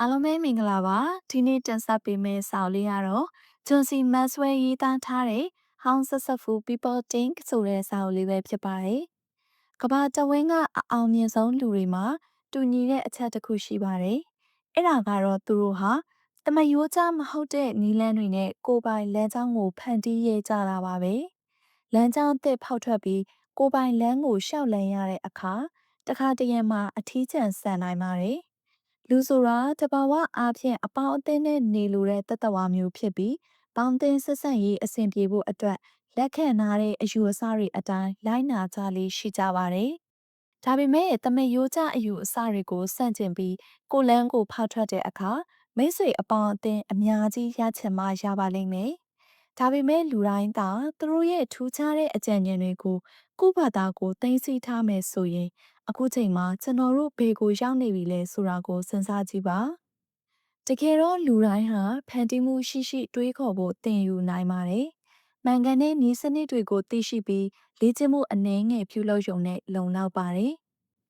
အားလုံးပဲမင်္ဂလာပါဒီနေ့တင်ဆက်ပေးမယ့်စာအုပ်လေးကတော့ဂျွန်စီမတ်ဆွဲရေးသားထားတဲ့ How Successful People Think ဆိုတဲ့စာအုပ်လေးပဲဖြစ်ပါတယ်ကမ္ဘာတဝင်းကအအောင်မြင်ဆုံးလူတွေမှာတူညီတဲ့အချက်တစ်ခုရှိပါတယ်အဲ့ဒါကတော့သူတို့ဟာတမယိုးကြားမဟုတ်တဲ့နီလန်းတွေနဲ့ကိုယ်ပိုင်လမ်းကြောင်းကိုဖန်တီးရကြတာပါပဲလမ်းကြောင်းအသစ်ဖောက်ထွက်ပြီးကိုယ်ပိုင်လမ်းကိုရှောက်လန်းရတဲ့အခါတခါတရံမှာအထီးကျန်ဆန်နိုင်ပါတယ် လူဆိုတာတဘာဝအားဖြင့်အပေါင်းအသင်းနဲ့နေလိုတဲ့တတဝါမျိုးဖြစ်ပြီးပေါင်းသင်းဆက်ဆံရေးအဆင်ပြေဖို့အတွက်လက်ခံထားတဲ့အယူအဆတွေအတိုင်းလိုက်နာကြလေးရှိကြပါတယ်။ဒါပေမဲ့တမယိုးကြအယူအဆတွေကိုစန့်ကျင်ပြီးကိုလန်းကိုဖောက်ထွက်တဲ့အခါမိတ်ဆွေအပေါင်းအသင်းအများကြီးရချင်မှရပါလိမ့်မယ်။ဒါပေမဲ့လူတိုင်းသာသူတို့ရဲ့ထူးခြားတဲ့အကြံဉာဏ်တွေကိုကိုယ့်ဘာသာကိုသိသိထားမယ်ဆိုရင် အခုချိန်မှာကျွန်တော်တို့ဘေကိုရောက်နေပြီလဲဆိုတာကိုစဉ်းစားကြည့်ပါတကယ်တော့လူတိုင်းဟာဖန်တီးမှုရှိရှိတွေးခေါ်ဖို့သင်ယူနိုင်ပါတယ်မှန်ကန်တဲ့နည်းစနစ်တွေကိုသိရှိပြီးလေ့ကျင့်မှုအနည်းငယ်ပြုလုပ်ရုံနဲ့လုံလောက်ပါတယ်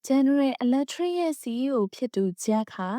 General Electric ရဲ့ CEO ဖြစ်သူ Jack ဟာ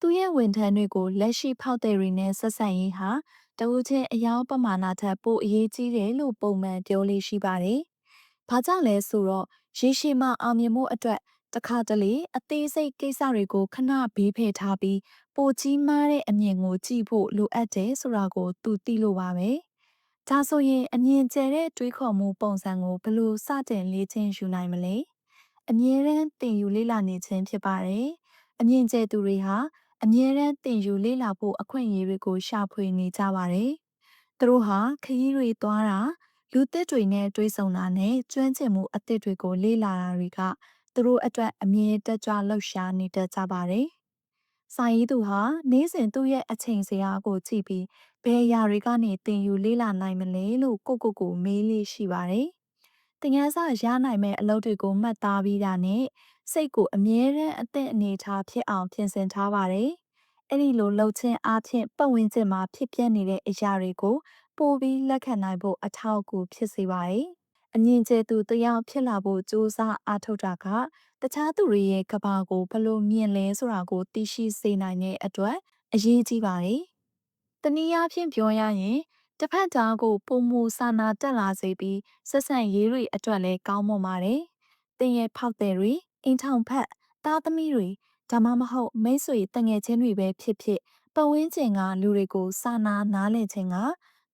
သူ့ရဲ့ဝန်ထမ်းတွေကိုလက်ရှိဖောက်သည်တွေနဲ့ဆက်ဆံရေးဟာတဝူချင်းအယောင်ပမာဏထက်ပိုအရေးကြီးတယ်လို့ပုံမှန်ပြောလေးရှိပါတယ်။ဘာကြောင့်လဲဆိုတော့ ရေရှည်မှအောင်မြင်မှုအတွက်တခါတလေအသေးစိတ်ကိစ္စတွေကိုခဏဘေးဖယ်ထားပြီးပိုကြီးမားတဲ့အမြင်ကိုကြည့်ဖို့လိုအပ်တယ်ဆိုတာကိုသူသိလို့ပါပဲ။ဒါဆိုရင်အမြင်ကျတဲ့တွေးခေါ်မှုပုံစံကိုဘယ်လိုစတင်လေ့ကျင့်ယူနိုင်မလဲ။အမြဲတမ်းသင်ယူလေ့လာနေခြင်းဖြစ်ပါတယ်။အမြင်ကျသူတွေဟာအမြဲတမ်းသင်ယူလေ့လာဖို့အခွင့်အရေးတွေကိုရှာဖွေနေကြပါတယ်။သူတို့ဟာခရီးတွေသွားတာ လူသစ်တွေနဲ့တွေ့ဆုံတာနဲ့ကျွမ်းကျင်မှုအသစ်တွေကိုလေ့လာတာတွေကသူတို့အတွက်အမြင်တက်ကြွလှုပ်ရှားနေတတ်ကြပါတယ်။စာရေးသူဟာနေ့စဉ်သူ့ရဲ့အချိန်စရာကိုကြည့်ပြီးဘယ်အရာတွေကနေသင်ယူလေ့လာနိုင်မလဲလို့ကိုကိုကိုမေးလေးရှိပါတယ်။တင်ငန်းစာရနိုင်မဲ့အလုပ်တွေကိုမှတ်သားပြီးတာနဲ့စိတ်ကိုအမြဲတမ်းအသက်အနေထားဖြစ်အောင်ပြင်ဆင်ထားပါတယ်။အဲ့ဒီလိုလှုပ်ခြင်းအပြင်ပတ်ဝန်းကျင်မှာဖြစ်ပျက်နေတဲ့အရာတွေကို ပိုပြီးလက်ခံနိုင်ဖို့အထောက်အကူဖြစ်စေပါတယ်။အမြင့်ကျဲသူတယောက်ဖြစ်လာဖို့ကြိုးစားအားထုတ်တာကတခြားသူတွေရဲ့ကဘာကိုဘလို့မြင်လဲဆိုတာကိုသိရှိစေနိုင်တဲ့အတွက်အရေးကြီးပါတယ်။တနည်းအားဖြင့်ပြောရရင်တစ်ဖက်သားကိုပုံမူစာနာတက်လာစေပြီးဆက်ဆံရေးတွေအတွက်လည်းကောင်းမွန်ပါတယ်။တင်ရဲ့ဖောက်တဲ့တွေအိမ်ထောင်ဖက်သားသမီးတွေဒါမှမဟုတ်မိတ်ဆွေတငယ်ချင်းတွေပဲဖြစ်ဖြစ်ပတ်ဝန်းကျင်ကလူတွေကိုစာနာနားလည်ခြင်းက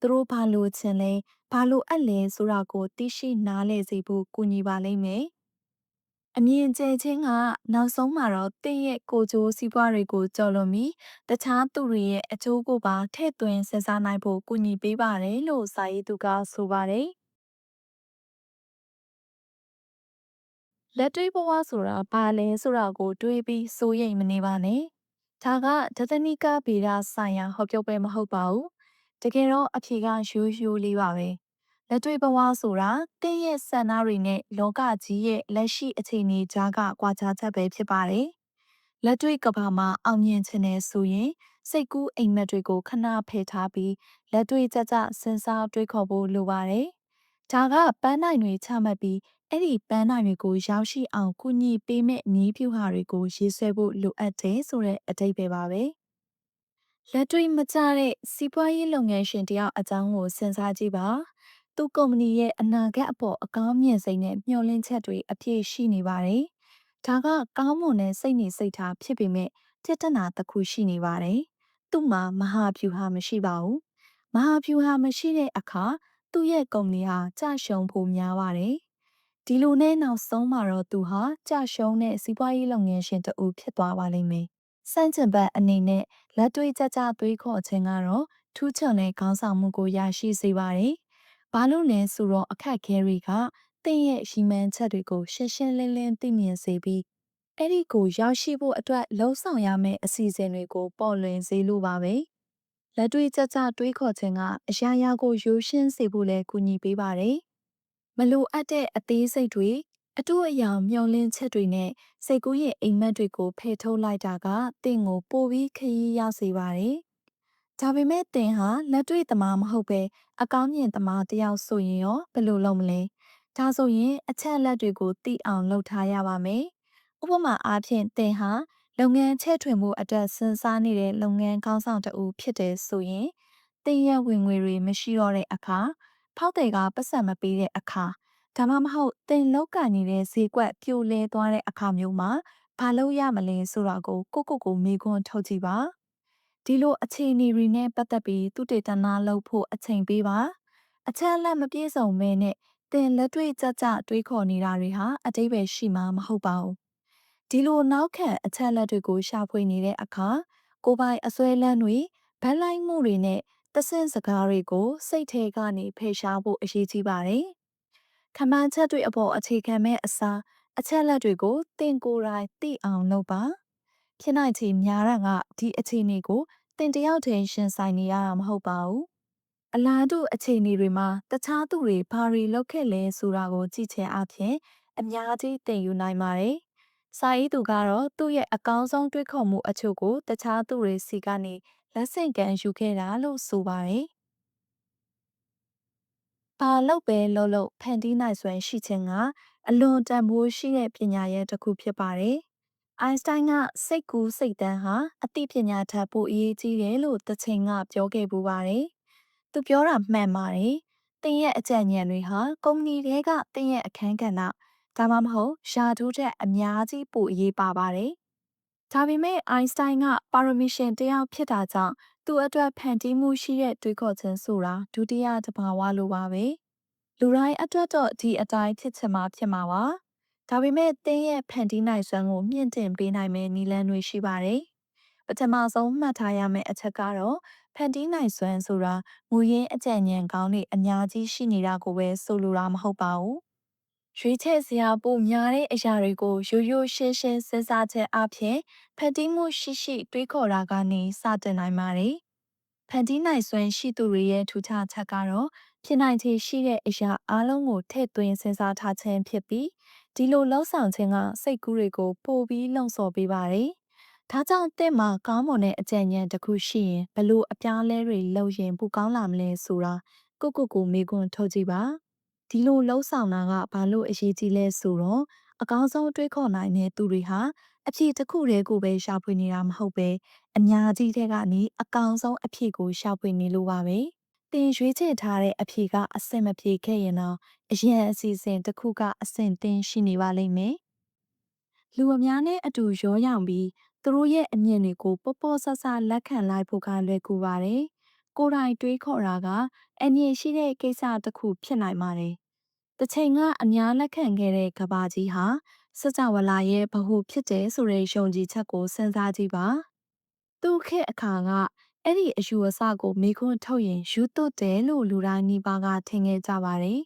သူတို့ဘာလို့ချင်လဲဘာလို့အပ်လဲဆိုတာကိုသိရှိနားလည်စေဖို့ကူညီပါလိမ့်မယ်။အမြင်ကျခြင်းကနောက်ဆုံးမှာတော့တင့်ရဲ့ကိုကြိုးစည်းပွားတွေကိုကြော်လွန်ပြီးတခြားသူတွေရဲ့အကျိုးကိုပါထည့်သွင်းစဉ်းစားနိုင်ဖို့ကူညီပေးပါတယ်လို့စာရေးသူကဆိုပါတယ်။လက်တွေ့ဘဝဆိုတာဘာလဲဆိုတာကိုတွေးပြီးစိုးရိမ်မနေပါနဲ့။ဒါကဒသနိကဗေဒဆိုင်ရာဟောပြောပွဲမဟုတ်ပါဘူး။ တကယ်တော့အဖြေကရိုးရိုးလေးပါပဲ။လက်တွေ့ဘဝဆိုတာတင်းရဲ့ဆန္ဒတွေနဲ့လောကကြီးရဲ့လက်ရှိအခြေအနေကြားကကွာခြားချက်ပဲဖြစ်ပါတယ်။လက်တွေ့ကဘာမှာအောင်မြင်ခြင်းနဲ့ဆိုရင်စိတ်ကူးအိမ်မက်တွေကိုခဏဖယ်ထားပြီးလက်တွေ့ကြကြစဉ်းစားတွေးခေါ်ဖို့လိုပါတယ်။ဒါကပန်းနိုင်တွေချမှတ်ပြီးအဲ့ဒီပန်းနိုင်တွေကိုရောက်ရှိအောင်ကုညီပေးမဲ့နည်းဖြူဟာတွေကိုရေးဆွဲဖို့လိုအပ်တယ်ဆိုတဲ့အဓိပ္ပာယ်ပါပဲ လက်တွေ့မကျတဲ့စီးပွားရေးလုပ်ငန်းရှင်တယောက်အကြောင်းကိုစဉ်းစားကြည့်ပါသူ့ကုမ္ပဏီရဲ့အနာဂတ်အပေါ်အကောင်းမြင်စိတ်နဲ့မျှော်လင့်ချက်တွေအပြည့်ရှိနေပါတယ်ဒါကကောင်းမွန်တဲ့စိတ်နေစိတ်ထားဖြစ်ပေမဲ့တစ်တနာတစ်ခုရှိနေပါတယ်သူ့မှာမဟာဗျူဟာမရှိပါဘူးမဟာဗျူဟာမရှိတဲ့အခါသူ့ရဲ့ကုမ္ပဏီဟာကြရှုံဖို့များပါတယ်ဒီလိုနဲ့နောက်ဆုံးမှာတော့သူဟာကြရှုံးတဲ့စီးပွားရေးလုပ်ငန်းရှင်တဦးဖြစ်သွားပါလိမ့်မယ်။ စန့်ကျင်ဘက်အနေနဲ့လက်တွေ့ကြကြသွေးခေါ်ခြင်းကတော့ထူးချွန်တဲ့ခေါင်းဆောင်မှုကိုရရှိစေပါတယ်။ဘာလို့လဲဆိုတော့အခက်ခဲတွေကတင့်ရဲ့ရီမန်ချက်တွေကိုရှင်းရှင်းလင်းလင်းသိမြင်စေပြီးအဲ့ဒီကိုရောက်ရှိဖို့အတွက်လှုံ့ဆော်ရမယ့်အစီအစဉ်တွေကိုပေါ်လွင်စေလိုပါပဲ။လက်တွေ့ကြကြတွေးခေါ်ခြင်းကအရာရာကိုရိုးရှင်းစေဖို့လည်းကူညီပေးပါတယ်။မလိုအပ်တဲ့အသေးစိတ်တွေ အတူအယောင်မျောလင်းချက်တွေနဲ့စိတ်ကူးရဲ့အိမ်မက်တွေကိုဖယ်ထုတ်လိုက်တာကတင့်ကိုပိုပြီးခရီးရောက်စေပါတယ်။ဒါပေမဲ့တင်ဟာလက်တွေ့သမားမဟုတ်ပဲအကောင်းမြင်သမားတယောက်ဆိုရင်ရောဘယ်လိုလုပ်မလဲ။ဒါဆိုရင်အချက်အလက်တွေကိုသိအောင်လုပ်ထားရပါမယ်။ဥပမာအားဖြင့်တင်ဟာလုပ်ငန်းချဲ့ထွင်မှုအတွက်စဉ်းစားနေတဲ့လုပ်ငန်းကောင်းဆောင်တဦးဖြစ်တယ်ဆိုရင်တင်ရဝင်ငွေတွေမရှိတော့တဲ့အခါဖောက်တယ်ကပတ်စံမပေးတဲ့အခါ ဒါမှမဟုတ်တင်လောက်ကနေတဲ့ဈေးကွက်ပြိုလဲသွားတဲ့အခါမျိုးမှာဘာလို့ရမလဲဆိုတာကိုကိုကိုကိုမေးခွန်းထုတ်ကြည့်ပါဒီလိုအခြေအနေတွေနဲ့ပတ်သက်ပြီးသူတေသနာလုပ်ဖို့အချိန်ပေးပါအချက်အလက်မပြည့်စုံမဲနဲ့တင်လက်တွေ့ကြကြတွေးခေါ်နေတာတွေဟာအတိပ္ပယ်ရှိမှာမဟုတ်ပါဘူးဒီလိုနောက်ခံအချက်လက်တွေကိုရှာဖွေနေတဲ့အခါကိုပိုင်အစွဲလန်းတွေဗန်လိုက်မှုတွေနဲ့တဆင့်စကားတွေကိုစိတ်ထဲကနေဖယ်ရှားဖို့အရေးကြီးပါတယ်။ ခမန်းချက်တွေအပေါ်အခြေခံမဲ့အစားအချက်လက်တွေကိုတင်ကိုယ်တိုင်သိအောင်လုပ်ပါ။ဖြစ်နိုင်ချေများတာကဒီအခြေအနေကိုတင်တယောက်တည်းရှင်ဆိုင်နေရတာမဟုတ်ပါဘူး။အလားတူအခြေအနေတွေမှာတခြားသူတွေဘာတွေလုပ်ခဲ့လဲဆိုတာကိုကြည့်ချင်အဖြစ်အများကြီးသင်ယူနိုင်ပါတယ်။စာရေးသူကတော့သူ့ရဲ့အကောင်းဆုံးတွေးခေါ်မှုအချို့ကိုတခြားသူတွေစီကနေလက်ဆင့်ကမ်းယူခဲ့တာလို့ဆိုပါတယ်။ ဘာလို့ပဲလို့လို့ဖန်တီးနိုင်စွမ်းရှိခြင်းကအလွန်တန်ဖိုးရှိတဲ့ပညာရဲ့တစ်ခုဖြစ်ပါတယ်။အိုင်စတိုင်းကစိတ်ကူးစိတ်တန်းဟာအသိပညာထက်ပိုအရေးကြီးတယ်လို့တချိန်ကပြောခဲ့ပူပါတယ်။သူပြောတာမှန်ပါတယ်။တင်ရဲ့အကြံဉာဏ်တွေဟာကုမ္ပဏီတွေကတင်ရဲ့အခန်းကဏ္ဍဒါမှမဟုတ်ယာဒူးချက်အများကြီးပိုအရေးပါပါတယ်။ဒါပေမဲ့အိုင်စတိုင်းကပါရမီရှင်တယောက်ဖြစ်တာကြောင့် သူ့အတွက်ဖန်တီးမှုရှိတဲ့တွေးခေါ်ခြင်းဆိုတာဒုတိယတဘာဝလိုပါပဲလူတိုင်းအတွက်တော့ဒီအတိုင်းဖြစ်ချင်မှာဖြစ်မှာပါဒါပေမဲ့တင်းရဲ့ဖန်တီးနိုင်စွမ်းကိုမြင့်တင်ပေးနိုင်မယ့်နည်းလမ်းတွေရှိပါတယ်ပထမဆုံးမှတ်ထားရမယ့်အချက်ကတော့ဖန်တီးနိုင်စွမ်းဆိုတာငွေရင်းအကြံဉာဏ်ကောင်းတွေအများကြီးရှိနေတာကိုပဲဆိုလိုတာမဟုတ်ပါဘူး ရွေးချယ်စရာပိုများတဲ့အရာတွေကိုရိုးရိုးရှင်းရှင်းစဉ်းစားချက်အပြင်ဖန်တီးမှုရှိရှိတွေးခေါ်တာကနေစတင်နိုင်ပါတယ်။ဖန်တီးနိုင်စွမ်းရှိသူတွေရဲ့ထူးခြားချက်ကတော့ဖြစ်နိုင်ခြေရှိတဲ့အရာအလုံးကိုထည့်သွင်းစဉ်းစားထားခြင်းဖြစ်ပြီးဒီလိုလှုပ်ဆောင်ခြင်းကစိတ်ကူးတွေကိုပိုပြီးလှုံ့ဆော်ပေးပါတယ်။ဒါကြောင့်တင့်မှာကောင်းမွန်တဲ့အကြံဉာဏ်တစ်ခုရှိရင်ဘလို့အပြားလဲတွေလှုပ်ရင်ပိုကောင်းလာမလဲဆိုတာကိုကိုကိုမေးခွန်းထုတ်ကြည့်ပါ။ ဒီလိုလှုပ်ဆောင်တာကဘာလို့အရေးကြီးလဲဆိုတော့အကောင်းဆုံးတွေးခေါ်နိုင်တဲ့သူတွေဟာအဖြေတစ်ခုတည်းကိုပဲရှာဖွေနေတာမဟုတ်ပဲအများကြီးတဲ့ကနေအကောင်ဆုံးအဖြေကိုရှာဖွေနေလို့ပါပဲ။တင်ရွေးချယ်ထားတဲ့အဖြေကအဆင်မပြေခဲ့ရင်တော့အရင်အစီအစဉ်တစ်ခုကအဆင်တင်ရှိနေပါလိမ့်မယ်။လူအများနဲ့အတူရောရောင်ပြီးသူတို့ရဲ့အမြင်တွေကိုပေါ့ပေါ့ဆဆလက်ခံလိုက်ဖို့ကလွယ်ကူပါတယ်။ကိုယ်တိုင်တွေးခေါ်တာကအမြင်ရှိတဲ့ကိစ္စတစ်ခုဖြစ်နိုင်ပါတယ်။ တစ်ချိန်ကအများလက်ခံခဲ့တဲ့ကဘာကြီးဟာစကြဝဠာရဲ့ဗဟုဖြစ်တယ်ဆိုတဲ့ယုံကြည်ချက်ကိုစဉ်းစားကြည့်ပါသူခေတ်အခါကအဲ့ဒီအယူအဆကိုမေခွန်းထုတ်ရင်ယူသွတ်တယ်လို့လူတိုင်းနှီးပါးကထင်ခဲ့ကြပါတယ်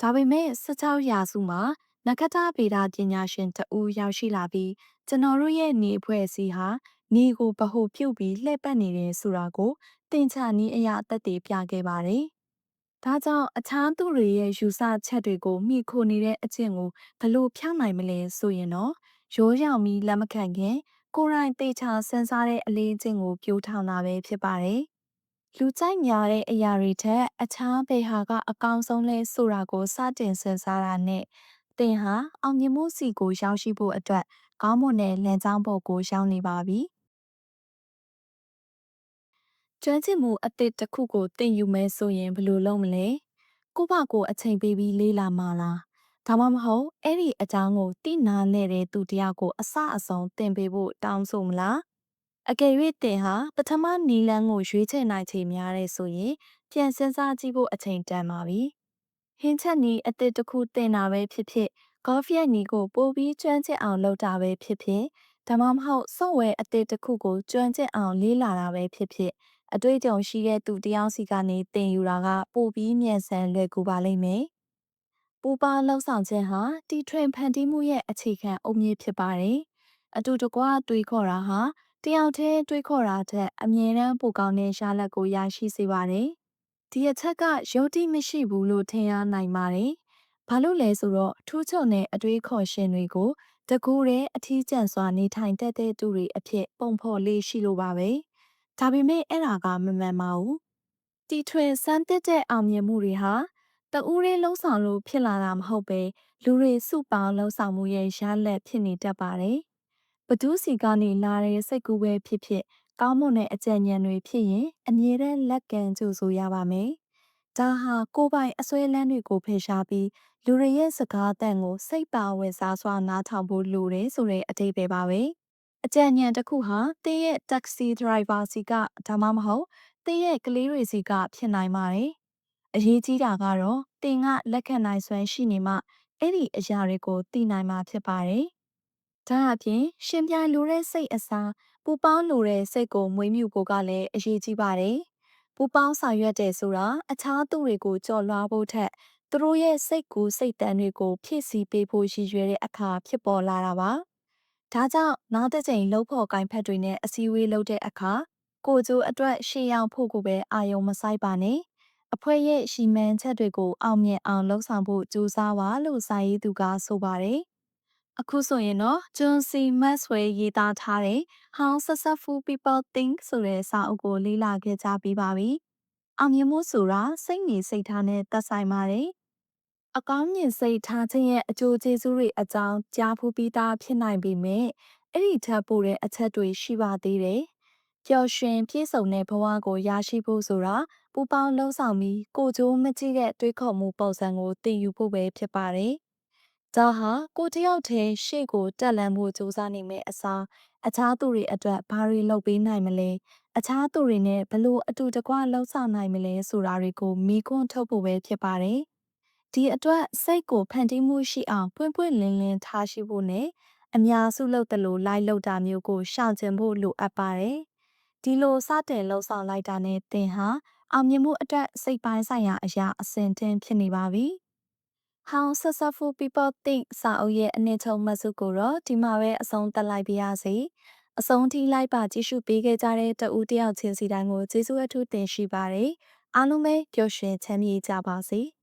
ဒါပေမဲ့16ရာစုမှာနဂတဗေဒပညာရှင်တဦးရောက်ရှိလာပြီးကျွန်တော်တို့ရဲ့နေအဖွဲ့အစည်းဟာနေကိုဗဟုပြုတ်ပြီးလှည့်ပတ်နေတယ်ဆိုတာကိုတင်ချနီးအရာတက်တည်ပြခဲ့ပါတယ် ဒါကြောင့်အခြားသူတွေရဲ့ယူဆချက်တွေကိုမိခိုနေတဲ့အကျင့်ကိုဘလို့ဖြောင်းနိုင်မလဲဆိုရင်တော့ရိုးရောင်ပြီးလက်မခံခင်ကိုယ်တိုင်တေချာစဉ်းစားတဲ့အလေးအကျင့်ကိုပြိုးထောင်တာပဲဖြစ်ပါတယ်။လူကြိုက်များတဲ့အရာတွေထက်အခြားဘယ်ဟာကအကောင်းဆုံးလဲဆိုတာကိုစတင်စဉ်းစားတာနဲ့သင်ဟာအောင်မြင်မှုစီကိုရောက်ရှိဖို့အတွက်ကောင်းမွန်တဲ့လမ်းကြောင်းပေါ်ကိုရောက်နေပါပြီ။ ကျွမ်းကျင်မှုအသစ်တစ်ခုကိုသင်ယူမယ်ဆိုရင်ဘယ်လိုလုပ်မလဲကိုဘကိုအချိန်ပေးပြီးလေးလာမှာလားဒါမှမဟုတ်အဲ့ဒီအကြောင်းကိုတိနာလဲတဲ့သူတယောက်ကိုအစအဆုံးသင်ပေးဖို့တောင်းဆိုမလားအကယ်၍တင်ဟာပထမနီလန်းကိုရွေးချယ်နိုင်ချေများတဲ့ဆိုရင်ပြန်စင်းစားကြည့်ဖို့အချိန်တန်ပါပြီဟင်းချက်နီးအသစ်တစ်ခုတင်တာပဲဖြစ်ဖြစ်ကော်ဖီရဲ့နီကိုပို့ပြီးကျွမ်းကျင်အောင်လုပ်တာပဲဖြစ်ဖြစ်ဒါမှမဟုတ်စော့ဝဲအသစ်တစ်ခုကိုကျွမ်းကျင်အောင်လေးလာတာပဲဖြစ်ဖြစ် အတွေ့အကြုံရှိတဲ့သူတယောက်စီကနေသင်ယူတာကပိုပြီးမြန်ဆန်လွယ်ကူပါလိမ့်မယ်။ပူပါလှုပ်ဆောင်ခြင်းဟာတီထွင်ဖန်တီးမှုရဲ့အခြေခံအုတ်မြစ်ဖြစ်ပါတယ်။အတူတကွတွေးခေါ်တာဟာတယောက်တည်းတွေးခေါ်တာထက်အမြဲတမ်းပိုကောင်းတဲ့ရလဒ်ကိုရရှိစေပါတယ်။ဒီအချက်ကယုံကြည်မရှိဘူးလို့ထင်ရနိုင်ပါတယ်။ဘာလို့လဲဆိုတော့ထူးချွန်တဲ့အတွေးခေါ်ရှင်တွေကိုတကူတဲ့အထီးကျန်စွာနေထိုင်တတ်တဲ့သူတွေအဖြစ်ပုံဖော်လေးရှိလိုပါပဲ။ ဒါပေမဲ့အဲ့ဒါကမမှန်ပါဘူးတီထွင်စမ်းတစ်တဲ့အောင်မြင်မှုတွေဟာတဦးရေးလှုံ့ဆော်လို့ဖြစ်လာတာမဟုတ်ပဲလူတွေစုပေါင်းလှုံ့ဆော်မှုရဲ့ရလဒ်ဖြစ်နေတတ်ပါတယ်ဘသူစီကနေလာတဲ့စိတ်ကူးပဲဖြစ်ဖြစ်ကောင်းမွန်တဲ့အကြံဉာဏ်တွေဖြစ်ရင်အမြဲတမ်းလက်ကန်ကြိုဆိုရပါမယ်။ဒါဟာကိုယ်ပိုင်အစွဲလန်းတွေကိုဖယ်ရှားပြီးလူတွေရဲ့စကားအသံကိုစိတ်ပါဝင်စားစွာနားထောင်ဖို့လိုတယ်ဆိုတဲ့အတိတ်ပဲပါပဲ။ အကြံဉာဏ်တစ်ခုဟာတင်းရဲ့ taxi driver စီကဒါမှမဟုတ်တင်းရဲ့ကလေးတွေစီကဖြစ်နိုင်ပါတယ်။အရေးကြီးတာကတော့တင်ကလက်ခံနိုင်စွမ်းရှိနေမှအဲ့ဒီအရာတွေကိုသိနိုင်မှာဖြစ်ပါတယ်။ဒါအပြင်ရှင်ပြိုင်လိုတဲ့စိတ်အစားပူပေါင်းလိုတဲ့စိတ်ကိုမွေးမြူဖို့ကလည်းအရေးကြီးပါတယ်။ပူပေါင်းဆောင်ရွက်တယ်ဆိုတာအခြားသူတွေကိုကြော်လွှားဖို့ထက်သူတို့ရဲ့စိတ်ကူးစိတ်တမ်းတွေကိုဖြည့်ဆည်းပေးဖို့ရည်ရွယ်တဲ့အခါဖြစ်ပေါ်လာတာပါ။ ဒါကြောင့်နောက်တစ်ချိန်လှုပ်ဖို့ကိုင်းဖက်တွေနဲ့အစည်းအဝေးလုပ်တဲ့အခါကိုကျိုးအတွက်ရှေ့ရောက်ဖို့ကိုပဲအာယုံမဆိုင်ပါနဲ့။အဖွဲ့ရဲ့ရှီမန်ချက်တွေကိုအောင်မြင်အောင်လှုပ်ဆောင်ဖို့ကြိုးစားပါလို့စာရေးသူကဆိုပါတယ်။အခုဆိုရင်တော့ John C. Maxwell ရေးသားထားတဲ့ How Successful People Think ဆိုတဲ့စာအုပ်ကိုလေ့လာခဲ့ကြပြီးပါပြီ။အောင်မြင်မှုဆိုတာစိတ်နေစိတ်ထားနဲ့သက်ဆိုင်ပါတယ်။ အကောင်းမြင်စိတ်ထားခြင်းရဲ့အကျိုးကျေးဇူးတွေအကြောင်းကြားဖူးပြီးသားဖြစ်နိုင်ပေမဲ့အဲ့ဒီထက်ပိုတဲ့အချက်တွေရှိပါသေးတယ်။ပျော်ရွှင်ပြည့်စုံတဲ့ဘဝကိုရရှိဖို့ဆိုတာပူပေါင်းလှုံ့ဆော်ပြီးကိုကြိုးမကြည့်တဲ့တွေးခေါ်မှုပုံစံကိုသင်ယူဖို့ပဲဖြစ်ပါတယ်။ဒါဟာကိုတယောက်တည်းရှေ့ကိုတက်လန်းဖို့ကြိုးစားနေမယ့်အစားအခြားသူတွေအတွက်ဘာတွေလုပ်ပေးနိုင်မလဲအခြားသူတွေနဲ့ဘလို့အတူတကွလှုပ်ဆောင်နိုင်မလဲဆိုတာတွေကိုမိခွန်းထုတ်ဖို့ပဲဖြစ်ပါတယ်။ ဒီအတွက်စိတ်ကိုဖန်တီးမှုရှိအောင်ပွင့်ပွင့်လင်းလင်းထားရှိဖို့နဲ့အများစုလုပ်တယ်လို့လိုက်လုပ်တာမျိုးကိုရှောင်ကျဉ်ဖို့လိုအပ်ပါတယ်။ဒီလိုစတင်လှုပ်ဆောင်လိုက်တာနဲ့သင်ဟာအောင်မြင်မှုအတွက်စိတ်ပိုင်းဆိုင်ရာအရာအဆင့်တင်းဖြစ်နေပါပြီ။ How successful people think စာအုပ်ရဲ့အနှစ်ချုပ်မှတ်စုကိုတော့ဒီမှာပဲအဆုံးသတ်လိုက်ပါရစေ။အဆုံးထိလိုက်ပါကြည့်ရှုပေးခဲ့ကြတဲ့တဦးတယောက်ချင်းစီတိုင်းကိုကျေးဇူးအထူးတင်ရှိပါတယ်။အားလုံးပဲပျော်ရွှင်ချမ်းမြေ့ကြပါစေ။